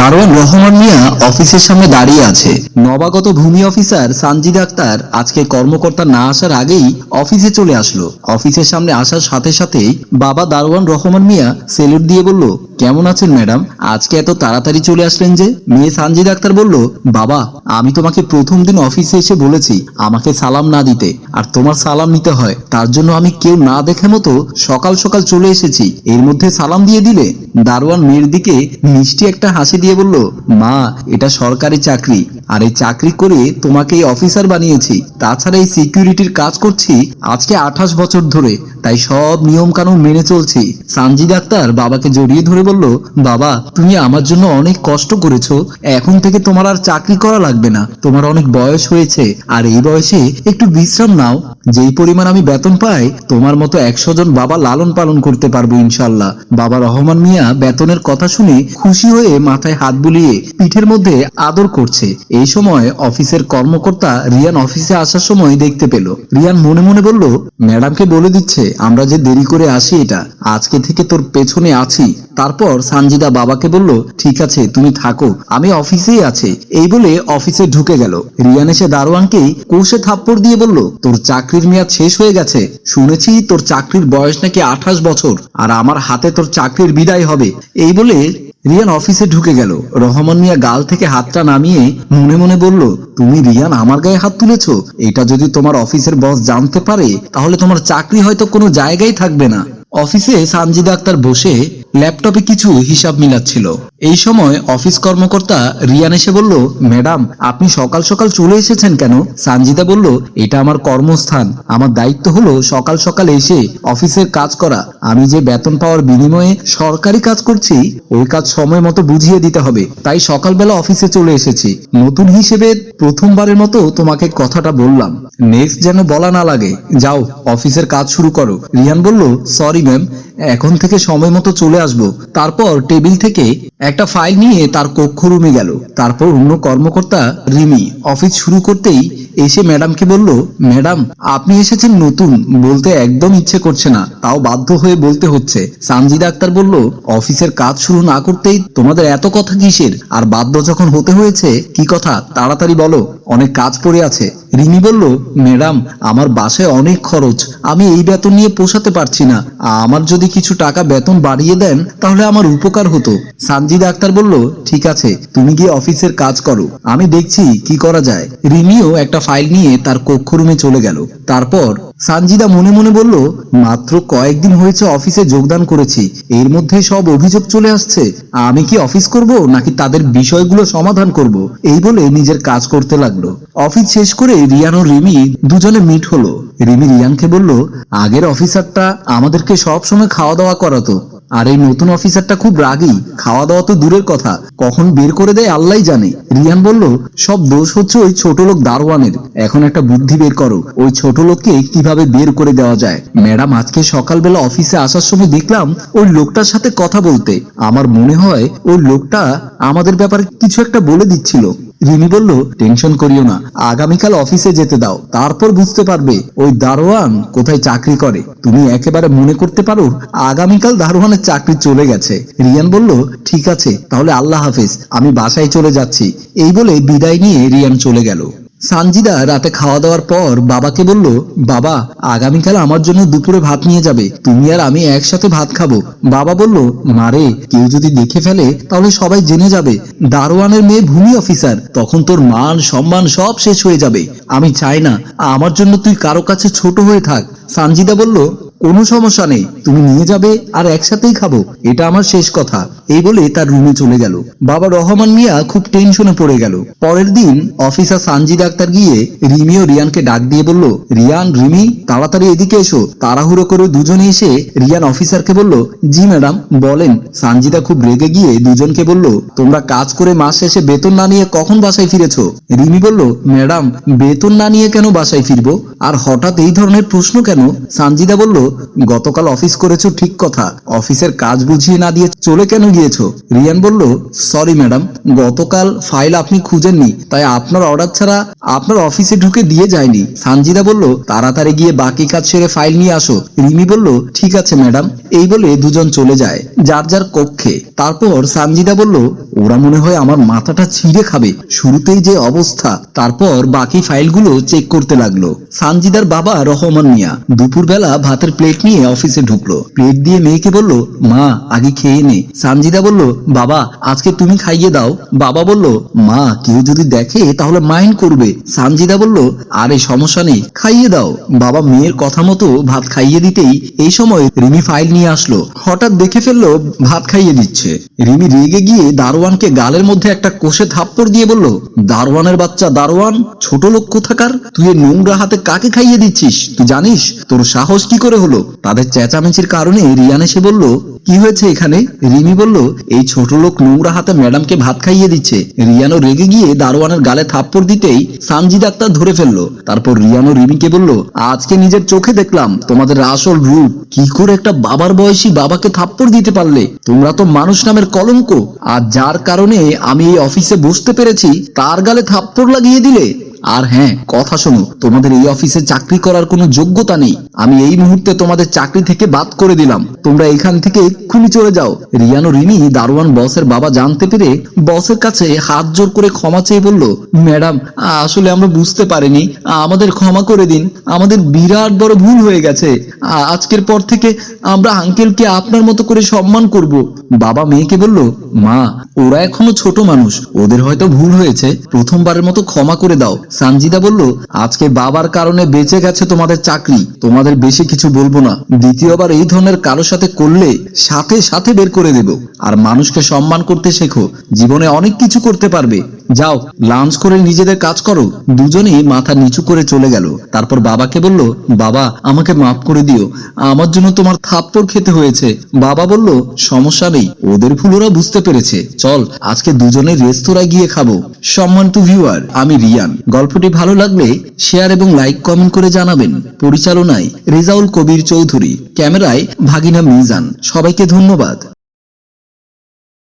দারোয়ান রহমান মিয়া অফিসের সামনে দাঁড়িয়ে আছে। নবাগত ভূমি অফিসার সানজিদ আক্তার আজকে কর্মকর্তা না আসার আগেই অফিসে চলে আসলো। অফিসের সামনে আসার সাথে সাথেই বাবা দারোয়ান রহমান মিয়া সেলুট দিয়ে বলল, কেমন আছেন ম্যাডাম? আজকে এত তাড়াতাড়ি চলে আসলেন যে? মেয়ে সানজিদ আক্তার বলল, বাবা, আমি তোমাকে প্রথম দিন অফিসে এসে বলেছি আমাকে সালাম না দিতে, আর তোমার সালাম নিতে হয়। তার জন্য আমি কেউ না দেখে মতো সকাল সকাল চলে এসেছি। এর মধ্যে সালাম দিয়ে দিলে দারোয়ান মেয়ের দিকে মিষ্টি একটা হাসি দিয়ে বলল, মা, এটা সরকারি চাকরি, আর এই চাকরি করে তোমাকে এই অফিসার বানিয়েছি। তাছাড়া এই সিকিউরিটির কাজ করছি আজকে আঠাশ বছর ধরে, তাই সব নিয়ম কানুন মেনে চলছি। সানজিদ আক্তার বাবাকে জড়িয়ে ধরে বলল, বাবা, তুমি আমার জন্য অনেক কষ্ট করেছ, এখন থেকে তোমার আর চাকরি করা লাগবে না। তোমার অনেক বয়স হয়েছে, আর এই বয়সে একটু বিশ্রাম নাও। যেই পরিমাণ আমি বেতন পাই, তোমার মতো একশো জন বাবা লালন পালন করতে পারব ইনশাল্লাহ বাবা রহমান মিয়া বেতনের কথা শুনে খুশি হয়ে মাথায় হাত বুলিয়ে পিঠের মধ্যে আদর করছে। এই সময় অফিসের কর্মকর্তা রিয়ান অফিসে আসার সময় দেখতে পেল। রিয়ান মনে মনে বলল, ম্যাডামকে বলে দিচ্ছে, আমরা যে দেরি করে আসি এটা, আজকে থেকে তোর পেছনে আছি। তারপর সানজিদা বাবাকে বলল, ঠিক আছে, তুমি থাকো, আমি অফিসেই আছি। এই বলে অফিসে ঢুকে গেল। রিয়ান এসে দারোয়ানকেই কৌশে থাপ্পড় দিয়ে বলল, তোর চাকরির মেয়াদ শেষ হয়ে গেছে। শুনেছি তোর চাকরির বয়স নাকি আঠাশ বছর, আর আমার হাতে তোর চাকরির বিদায় হবে। এই বলে রিয়ান অফিসে ঢুকে গেল। রহমান মিয়া গাল থেকে হাতটা নামিয়ে মনে মনে বলল, তুমি রিয়ান আমার গায়ে হাত তুলেছো? এটা যদি তোমার অফিসের বস জানতে পারে, তাহলে তোমার চাকরি হয়তো কোনো জায়গায় থাকবে না। অফিসে সানজিদা আক্তার বসে ল্যাপটপে কিছু হিসাব মিলাচ্ছিল। এই সময় অফিস কর্মকর্তা রিয়ান এসে বলল, ম্যাডাম, আপনি সকাল সকাল চলে এসেছেন কেন? সানজিদা বলল, এটা আমার কর্মস্থান। আমার দায়িত্ব হলো সকাল সকাল এসে অফিসের কাজ করা। আমি যে বেতন পাওয়ার বিনিময়ে সরকারি কাজ করছি, ওই কাজ সময় মতো বুঝিয়ে দিতে হবে। তাই সকালবেলা অফিসে চলে এসেছি। নতুন হিসেবে প্রথমবারের মতো তোমাকে কথাটা বললাম। নেক্সট যেন বলা না লাগে। যাও, অফিসের কাজ শুরু করো। রিয়ান বলল, সরি ম্যাম, এখন থেকে সময় মতো চলে আসব। তারপর টেবিল থেকে একটা ফাইল নিয়ে তার কক্ষ রুমে গেল। তারপর অন্য কর্মকর্তা রিমি অফিস শুরু করতেই এসে ম্যাডামকে বলল, ম্যাডাম, আপনি এসেছেন নতুন, বলতে একদম ইচ্ছে করছে না, তাও বাধ্য হয়ে বলতে হচ্ছে। সানজিদা আক্তার বলল, অফিসের কাজ শুরু না করতেই তোমাদের এত কথা কিসের? আর বাধ্য যখন হতে হয়েছে, কি কথা? তাড়াতাড়ি বলো, অনেক কাজ পড়ে আছে। রিমি বলল, ম্যাডাম, আমার বাসায় অনেক খরচ, আমি এই বেতন নিয়ে পোষাতে পারছি না। আমার যদি কিছু টাকা বেতন বাড়িয়ে দেন, তাহলে আমার উপকার হতো। সানজিদা আক্তার বলল, ঠিক আছে, তুমি গিয়ে অফিসের কাজ করো, আমি দেখছি কি করা যায়। রিমিও একটা ফাইল নিয়ে তার কক্ষ রুমে চলে গেল। তারপর সানজিদা মনে মনে বলল, মাত্র কয়েকদিন হয়েছে অফিসে যোগদান করেছি। এর মধ্যে সব অভিযোগ চলে আসছে। আমি কি অফিস করব, নাকি তাদের বিষয়গুলো সমাধান করব? এই বলে নিজের কাজ করতে লাগল। অফিস শেষ করে রিয়ান ও রিমি দুজনে মিট হলো। রিমি রিয়ানকে বলল, আগের অফিসারটা আমাদেরকে সব সময় খাওয়া দাওয়া করাতো। আর এই নতুন অফিসারটা খুব রাগী খাওয়া দাওয়া তো দূরের কথা, কখন বের করে দেয় আল্লাহ জানে। রিয়ান বলল, সব দোষ হচ্ছে ওই ছোট লোক দারোয়ানের, এখন একটা বুদ্ধি বের করো, ওই ছোট লোককে কীভাবে বের করে দেওয়া যায়? ম্যাডাম, আজকে সকালবেলা অফিসে আসার সময় দেখলাম ওই লোকটার সাথে কথা বলতে, আমার মনে হয় ওই লোকটা আমাদের ব্যাপারে কিছু একটা বলে দিচ্ছিল। রিমি বলল, টেনশন করিও না, আগামীকাল অফিসে যেতে দাও, তারপর বুঝতে পারবে ওই দারোয়ান কোথায় চাকরি করে। তুমি একেবারে মনে করতে পারো, আগামীকাল দারোয়ানের চাকরি চলে গেছে। রিয়ান বলল, ঠিক আছে, তাহলে আল্লাহ হাফেজ, আমি বাসায় চলে যাচ্ছি। এই বলে বিদায় নিয়ে রিয়ান চলে গেল। সানজিদা রাতে খাওয়া দাওয়ার পর বাবাকে বলল, বাবা, আগামীকাল আমার জন্য দুপুরে ভাত নিয়ে যাবে। তুমি আর আমি একসাথে ভাত খাব। বাবা বলল মারে কেউ যদি দেখে ফেলে, তাহলে সবাই জেনে যাবে। দারোয়ানের মেয়ে ভূমি অফিসার। তখন তোর মান, সম্মান সব শেষ হয়ে যাবে। আমি চাই না, আমার জন্য তুই কারও কাছে ছোট হয়ে থাক। সানজিদা বলল কোনো সমস্যা নেই, তুমি নিয়ে যাবে আর একসাথেই খাব, এটা আমার শেষ কথা। এই বলে তার রুমে চলে গেল। বাবা রহমান মিয়া খুব টেনশনে পড়ে গেল। পরের দিন অফিসার সানজিদ আক্তার গিয়ে রিমি ও রিয়ানকে ডাক দিয়ে বলল, রিয়ান, রিমি, তাড়াতাড়ি এদিকে এসো। তাড়াহুড়ো করে দুজনে এসে রিয়ান অফিসারকে বলল, জি ম্যাডাম, বলেন। সানজিদা খুব রেগে গিয়ে দুজনকে বলল, তোমরা কাজ করে মাস শেষে বেতন না নিয়ে কখন বাসায় ফিরেছো? রিমি বলল, ম্যাডাম, বেতন না নিয়ে কেন বাসায় ফিরবো? আর হঠাৎ এই ধরনের প্রশ্ন কেন? সানজিদা বলল গতকাল অফিস করেছ ঠিক কথা। অফিসের কাজ বুঝিয়ে না দিয়ে চলে কেন গিয়েছো? রিয়ান বলল সরি ম্যাডাম গতকাল ফাইল আপনি খুঁজেননি, তাই আপনার অর্ডার ছাড়া আপনার অফিসে ঢুকে দিয়ে যায়নি। সানজিদা বলল, তাড়াতাড়ি গিয়ে বাকি কাজ সেরে ফাইল নিয়ে আসো। রিমি বলল, ঠিক আছে ম্যাডাম এই বলে দুজন চলে যায়, যার যার কক্ষে। তারপর সানজিদা বলল, ওরা মনে হয় আমার মাথাটা ছিঁড়ে খাবে। শুরুতেই যে অবস্থা, তারপর বাকি ফাইলগুলো চেক করতে লাগল। সানজিদার বাবা রহমান মিয়া, দুপুরবেলা ভাতের প্লেট নিয়ে অফিসে ঢুকলো। প্লেট দিয়ে মেয়েকে বলল, মা, আগে খেয়ে নে। সানজিদা বলল, বাবা, আজকে তুমি খাইয়ে দাও। বাবা বলল, মা, কেউ যদি দেখে তাহলে মাইন্ড করবে। সানজিদা বলল, আরে, সমস্যা নেই, খাইয়ে দাও। বাবা মেয়ের কথা মতো ভাত খাইয়ে দিতেই এই সময় রিমি ফাইল নিয়ে আসলো। হঠাৎ দেখে ফেলল, ভাত খাইয়ে দিচ্ছে। রিমি রেগে গিয়ে দারোয়ানকে গালের মধ্যে একটা কোষে থাপ্পড় দিয়ে বলল, দারোয়ানের বাচ্চা দারোয়ান, ছোট লোক কোথাকার? তুই নোংরা হাতে কাকে খাইয়ে দিচ্ছিস? তুই জানিস, তোর সাহস কি করে হলো? তাদের চেঁচামেচির কারণে রিয়ান এসে বলল, কি হয়েছে এখানে? রিমি বলল, এই ছোট লোক নোংরা হাতে ম্যাডামকে ভাত খাইয়ে দিচ্ছে। রিয়ানো রেগে গিয়ে দারোয়ানের গালে থাপ্পড় দিতেই সানজি ডাক্তার ধরে ফেলল। তারপর রিয়ানো রিমিকে বলল, আজকে নিজের চোখে দেখলাম তোমাদের আসল রূপ। কি করে একটা বাবার বয়সী বাবাকে থাপ্পড় দিতে পারলে? তোমরা তো মানুষ নামের কলঙ্ক। আর যার কারণে আমি এই অফিসে বসতে পেরেছি, তার গালে থাপ্পড় লাগিয়ে দিলে? আর হ্যাঁ কথা শোনো, তোমাদের এই অফিসে চাকরি করার কোনো যোগ্যতা নেই। আমি এই মুহূর্তে তোমাদের চাকরি থেকে বাদ করে দিলাম। তোমরা এখান থেকে এক্ষুনি চলে যাও। রিয়ান ও রিনি দারোয়ান বসের বাবা জানতে পেরে বসের কাছে হাত জোর করে ক্ষমা চেয়ে বলল, ম্যাডাম, আসলে আমরা বুঝতে পারিনি। আমাদের ক্ষমা করে দিন। আমাদের বিরাট বড় ভুল হয়ে গেছে। আজকের পর থেকে আমরা আঙ্কেলকে আপনার মতো করে সম্মান করব। বাবা মেয়েকে বলল, মা, ওরা এখনও ছোট মানুষ। ওদের হয়তো ভুল হয়েছে। প্রথমবারের মতো ক্ষমা করে দাও। সানজিদা বলল, আজকে বাবার কারণে বেঁচে গেছে তোমাদের চাকরি। তোমাদের বেশি কিছু বলব না। দ্বিতীয়বার এই ধরনের কারোর সাথে করলে সাথে সাথে বের করে দেব। আর মানুষকে সম্মান করতে শেখো। জীবনে অনেক কিছু করতে পারবে। যাও লাঞ্চ করে নিজেদের কাজ করো। দুজনেই মাথা নিচু করে চলে গেল। তারপর বাবাকে বলল, বাবা, আমাকে মাফ করে দিও। আমার জন্য তোমার থাপ্পড় খেতে হয়েছে। বাবা বলল, সমস্যা নেই। ওদের ভুল ওরা বুঝতে পেরেছে। চল, আজকে দুজনে রেস্তোরাঁ গিয়ে খাব। সম্মান সম্মানিত ভিউয়ার আমি রিয়ান। গল্পটি ভালো লাগলে শেয়ার এবং লাইক কমেন্ট করে জানাবেন। পরিচালনায় রেজাউল কবির চৌধুরী। ক্যামেরায় ভাগিনা মিজান। সবাইকে ধন্যবাদ।